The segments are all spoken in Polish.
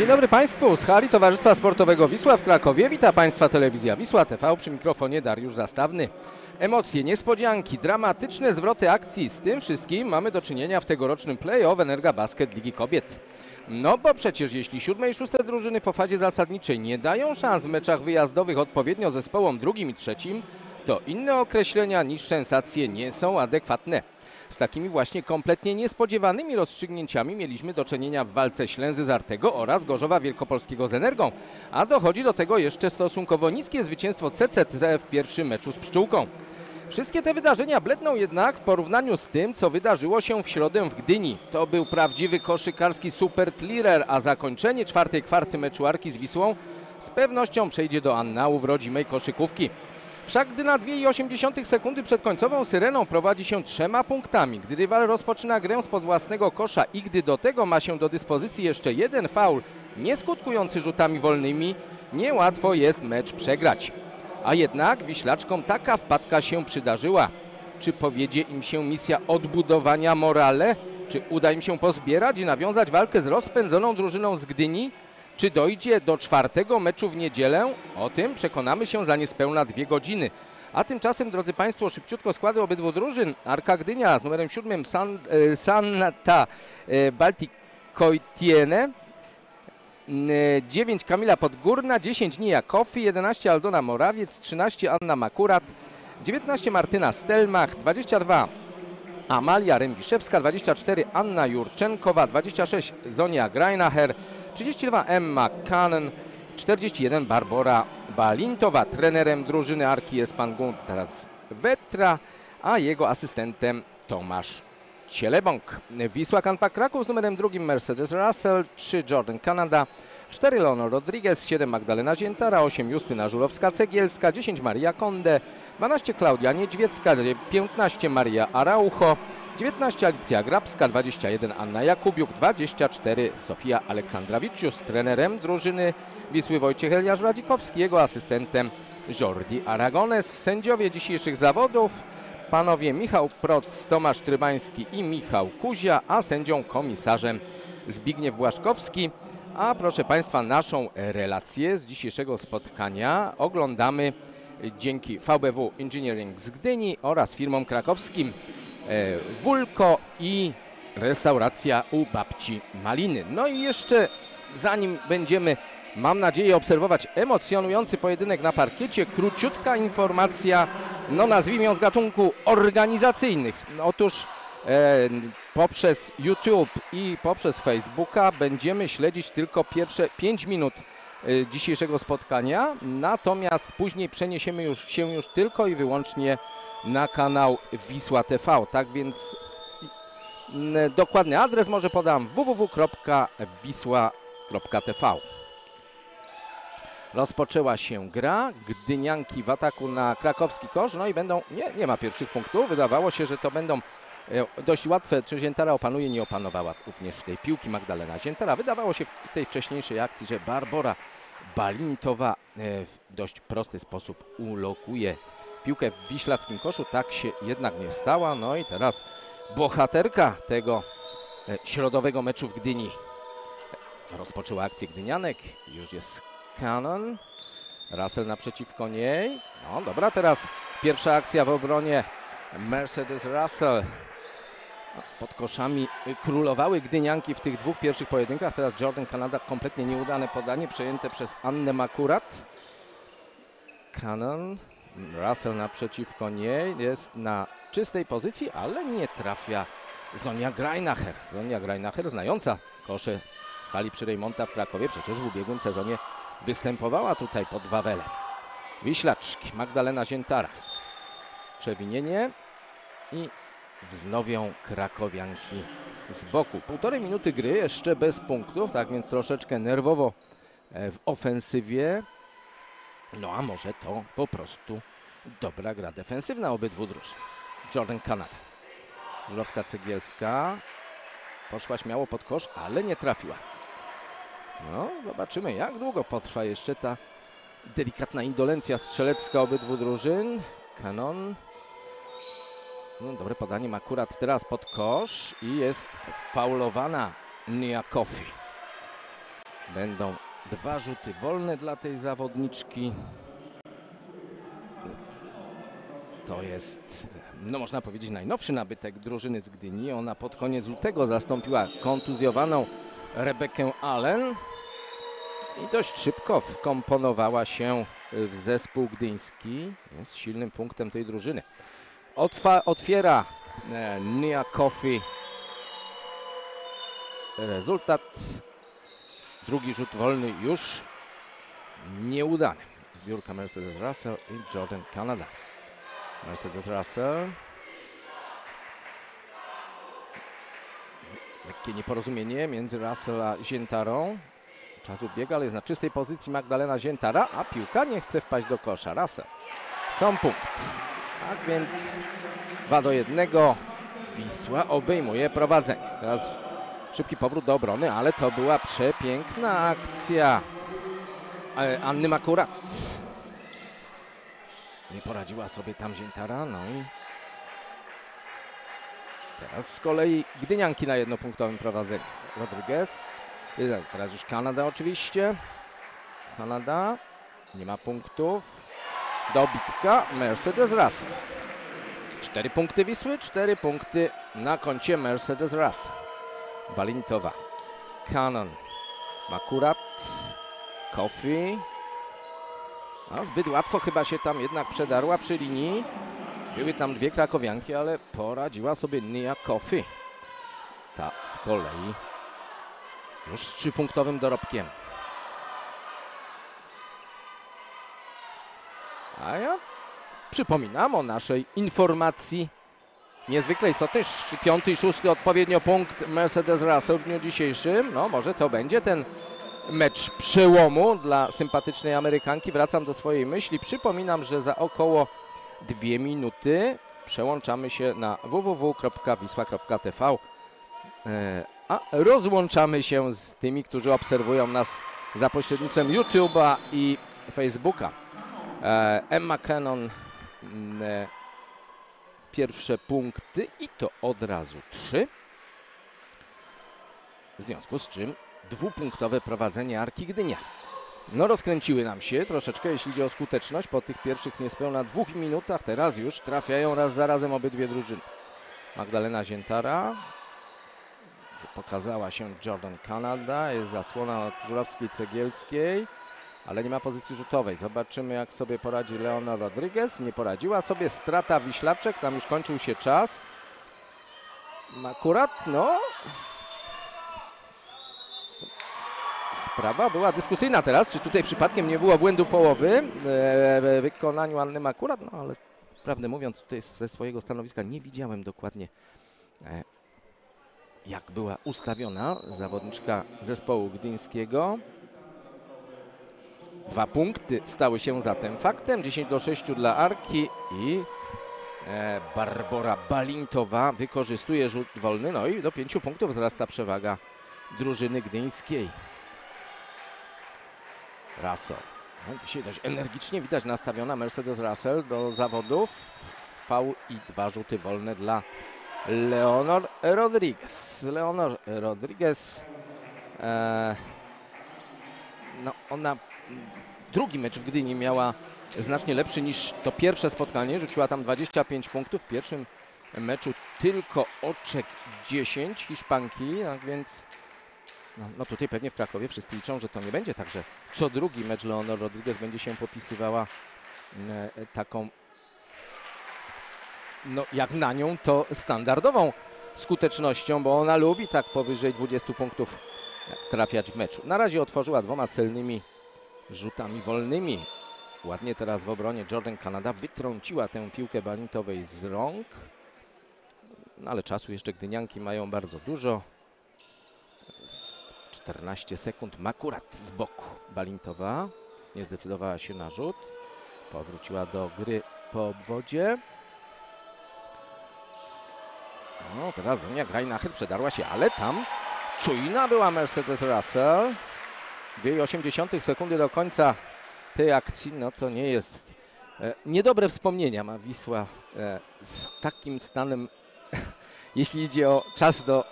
Dzień dobry Państwu z hali Towarzystwa Sportowego Wisła w Krakowie. Witam Państwa telewizja Wisła TV przy mikrofonie Dariusz Zastawny. Emocje, niespodzianki, dramatyczne zwroty akcji. Z tym wszystkim mamy do czynienia w tegorocznym play-off Energa Basket Ligi Kobiet. No bo przecież jeśli siódme i szóste drużyny po fazie zasadniczej nie dają szans w meczach wyjazdowych odpowiednio zespołom drugim i trzecim, to inne określenia niż sensacje nie są adekwatne. Z takimi właśnie kompletnie niespodziewanymi rozstrzygnięciami mieliśmy do czynienia w walce Ślęzy z Artego oraz Gorzowa Wielkopolskiego z Energią, a dochodzi do tego jeszcze stosunkowo niskie zwycięstwo CCT w pierwszym meczu z Pszczółką. Wszystkie te wydarzenia bledną jednak w porównaniu z tym, co wydarzyło się w środę w Gdyni. To był prawdziwy koszykarski super thriller, a zakończenie czwartej kwarty meczu Arki z Wisłą z pewnością przejdzie do annałów rodzimej koszykówki. Wszak gdy na 2,8 sekundy przed końcową syreną prowadzi się trzema punktami, gdy rywal rozpoczyna grę spod własnego kosza i gdy do tego ma się do dyspozycji jeszcze jeden faul, nie skutkujący rzutami wolnymi, niełatwo jest mecz przegrać. A jednak Wiślaczkom taka wpadka się przydarzyła. Czy powiedzie im się misja odbudowania morale? Czy uda im się pozbierać i nawiązać walkę z rozpędzoną drużyną z Gdyni? Czy dojdzie do czwartego meczu w niedzielę? O tym przekonamy się za niespełna dwie godziny. A tymczasem, drodzy Państwo, szybciutko składy obydwu drużyn. Arka Gdynia z numerem siódmym San, e, Santa e, Balticoitiene, 9 Kamila Podgórna, 10 Nia Kofi, 11 Aldona Morawiec, 13 Anna Makurat, 19 Martyna Stelmach, 22 Amalia Rębiszewska, 24 Anna Jurczenkowa, 26 Zonia Greinacher, 32 Emma Cannon, 41 Barbara Balintowa. Trenerem drużyny Arki jest pan teraz Wetra, a jego asystentem Tomasz Cielebąk. Wisła Kanpa Kraków z numerem drugim Mercedes Russell, 3 Jordan Canada, 4 Leonor Rodriguez, 7 Magdalena Ziętara, 8 Justyna Żurowska-Cegielska, 10 Maria Konde, 12 Klaudia Niedźwiecka, 15 Maria Araucho, 19 Alicja Grabska, 21 Anna Jakubiuk, 24 Sofia Aleksandrawicz, z trenerem drużyny Wisły Wojciech Eliasz Radzikowski, jego asystentem Jordi Aragones. Sędziowie dzisiejszych zawodów panowie Michał Proc, Tomasz Trybański i Michał Kuzia, a sędzią komisarzem Zbigniew Błaszkowski. A proszę Państwa, naszą relację z dzisiejszego spotkania oglądamy dzięki VBW Engineering z Gdyni oraz firmom krakowskim E, Wulko i restauracja u babci Maliny. No i jeszcze zanim będziemy, mam nadzieję, obserwować emocjonujący pojedynek na parkiecie, króciutka informacja, no nazwijmy ją z gatunku organizacyjnych. Otóż e, poprzez YouTube i poprzez Facebooka będziemy śledzić tylko pierwsze 5 minut dzisiejszego spotkania, natomiast później przeniesiemy już, się już tylko i wyłącznie na kanał Wisła TV. Tak więc dokładny adres może podam www.wisła.tv. Rozpoczęła się gra, Gdynianki w ataku na krakowski kosz, no i będą, nie, nie ma pierwszych punktów, wydawało się, że to będą e, dość łatwe, czy Ziętara opanuje, nie opanowała również tej piłki Magdalena Ziętara. Wydawało się w tej wcześniejszej akcji, że Barbora Balintowa e, w dość prosty sposób ulokuje piłkę w wiślackim koszu. Tak się jednak nie stała. No i teraz bohaterka tego e, środowego meczu w Gdyni rozpoczęła akcję Gdynianek. Już jest Cannon. Russell naprzeciwko niej. No dobra, teraz pierwsza akcja w obronie Mercedes Russell. Pod koszami królowały Gdynianki w tych dwóch pierwszych pojedynkach. Teraz Jordan Kanada kompletnie nieudane podanie przejęte przez Annę Makurat. Cannon Russell naprzeciwko niej jest na czystej pozycji, ale nie trafia Zonia Greinacher. Zonia Greinacher znająca kosze w hali przy Rejmonta w Krakowie. Przecież w ubiegłym sezonie występowała tutaj pod Wawelem. Wiślaczki, Magdalena Ziętara. Przewinienie i wznowią krakowianki z boku. Półtorej minuty gry, jeszcze bez punktów, tak więc troszeczkę nerwowo e, w ofensywie. No a może to po prostu dobra gra defensywna obydwu drużyn. Jordan Kanada. Żurowska-Cegielska poszła śmiało pod kosz, ale nie trafiła. No, zobaczymy jak długo potrwa jeszcze ta delikatna indolencja strzelecka obydwu drużyn. Kanon. No, dobre podanie akurat teraz pod kosz i jest faulowana Nia Kofi. Będą dwa rzuty wolne dla tej zawodniczki. To jest, no można powiedzieć, najnowszy nabytek drużyny z Gdyni. Ona pod koniec lutego zastąpiła kontuzjowaną Rebekę Allen i dość szybko wkomponowała się w zespół gdyński. Jest silnym punktem tej drużyny. Otwa, otwiera e, Nia Coffee. Rezultat. Drugi rzut wolny już nieudany. Zbiórka Mercedes Russell i Jordan Canada. Mercedes Russell. Lekkie nieporozumienie między Russell a Ziętarą. Czas ubiega, ale jest na czystej pozycji Magdalena Ziętara, a piłka nie chce wpaść do kosza. Russell. Są punkt. Tak więc 2 do 1. Wisła obejmuje prowadzenie. Teraz szybki powrót do obrony, ale to była przepiękna akcja e, Anny Makurat. Nie poradziła sobie tam Ziętara, no i teraz z kolei Gdynianki na jednopunktowym prowadzeniu. Rodriguez, y, teraz już Kanada oczywiście. Kanada, nie ma punktów. Dobitka Mercedes Russell. Cztery punkty Wisły, cztery punkty na koncie Mercedes Russell. Balintowa, Canon, Makurat, Coffee. A zbyt łatwo chyba się tam jednak przedarła przy linii. Były tam dwie krakowianki, ale poradziła sobie Nia Coffee. Ta z kolei już z trzypunktowym dorobkiem. A ja przypominam o naszej informacji niezwykle istotnej. Piąty i szósty odpowiednio punkt Mercedes Russell w dniu dzisiejszym. No może to będzie ten mecz przełomu dla sympatycznej Amerykanki. Wracam do swojej myśli. Przypominam, że za około dwie minuty przełączamy się na www.wisła.tv e, a rozłączamy się z tymi, którzy obserwują nas za pośrednictwem YouTube'a i Facebooka. E, Emma Cannon mm, e, pierwsze punkty i to od razu trzy. W związku z czym dwupunktowe prowadzenie Arki Gdynia. No rozkręciły nam się troszeczkę, jeśli chodzi o skuteczność. Po tych pierwszych niespełna dwóch minutach teraz już trafiają raz za razem obydwie drużyny. Magdalena Ziętara. Pokazała się Jordan Canada. Jest zasłona od Żurowskiej Cegielskiej. Ale nie ma pozycji rzutowej. Zobaczymy jak sobie poradzi Leona Rodriguez. Nie poradziła sobie. Strata Wiślaczek. Tam już kończył się czas. Akurat no Sprawa była dyskusyjna teraz, czy tutaj przypadkiem nie było błędu połowy w wykonaniu Anny Makurat, no ale prawdę mówiąc tutaj ze swojego stanowiska nie widziałem dokładnie e, jak była ustawiona zawodniczka zespołu gdyńskiego. Dwa punkty stały się zatem faktem, 10 do 6 dla Arki i e, Barbora Balintowa wykorzystuje rzut wolny, no i do 5 punktów wzrasta przewaga drużyny gdyńskiej. Russell. No, dzisiaj dość energicznie widać nastawiona Mercedes Russell do zawodów. Faul i dwa rzuty wolne dla Leonor Rodriguez. Leonor Rodriguez. E, no ona drugi mecz w Gdyni miała znacznie lepszy niż to pierwsze spotkanie. Rzuciła tam 25 punktów. W pierwszym meczu tylko oczek 10 Hiszpanki, tak więc no, no, tutaj pewnie w Krakowie wszyscy liczą, że to nie będzie tak, że co drugi mecz Leonor Rodriguez będzie się popisywała e, taką, no jak na nią, to standardową skutecznością, bo ona lubi tak powyżej 20 punktów trafiać w meczu. Na razie otworzyła dwoma celnymi rzutami wolnymi. Ładnie teraz w obronie Jordan Kanada wytrąciła tę piłkę balintowej z rąk. No ale czasu jeszcze Gdynianki mają bardzo dużo. 14 sekund. Makurat z boku. Balintowa nie zdecydowała się na rzut. Powróciła do gry po obwodzie. No, teraz Zonia Greinacher przedarła się, ale tam czujna była Mercedes Russell. 2,8 sekundy do końca tej akcji, no to nie jest e, niedobre wspomnienia ma Wisła e, z takim stanem, jeśli idzie o czas do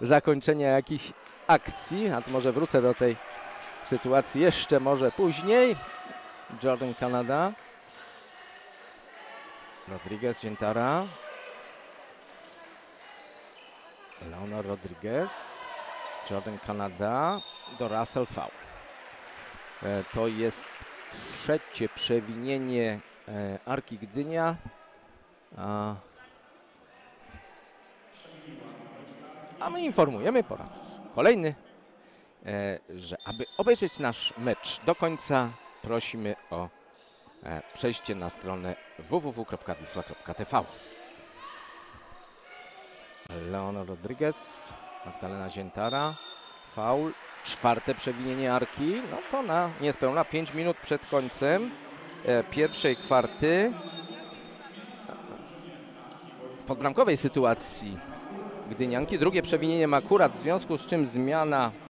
zakończenia jakichś akcji, a to może wrócę do tej sytuacji jeszcze może później. Jordan Canada. Rodriguez Ziętara. Leonor Rodriguez. Jordan Canada. Do Russell Foul. E, To jest trzecie przewinienie e, Arki Gdynia. A, my informujemy po raz kolejny, e, że aby obejrzeć nasz mecz do końca, prosimy o przejście na stronę www.wisła.tv. Leonor Rodriguez, Magdalena Ziętara, faul, czwarte przewinienie Arki, no to na niespełna 5 minut przed końcem e, pierwszej kwarty w podbramkowej sytuacji Gdynianki. Drugie przewinienie ma akurat, w związku z czym zmiana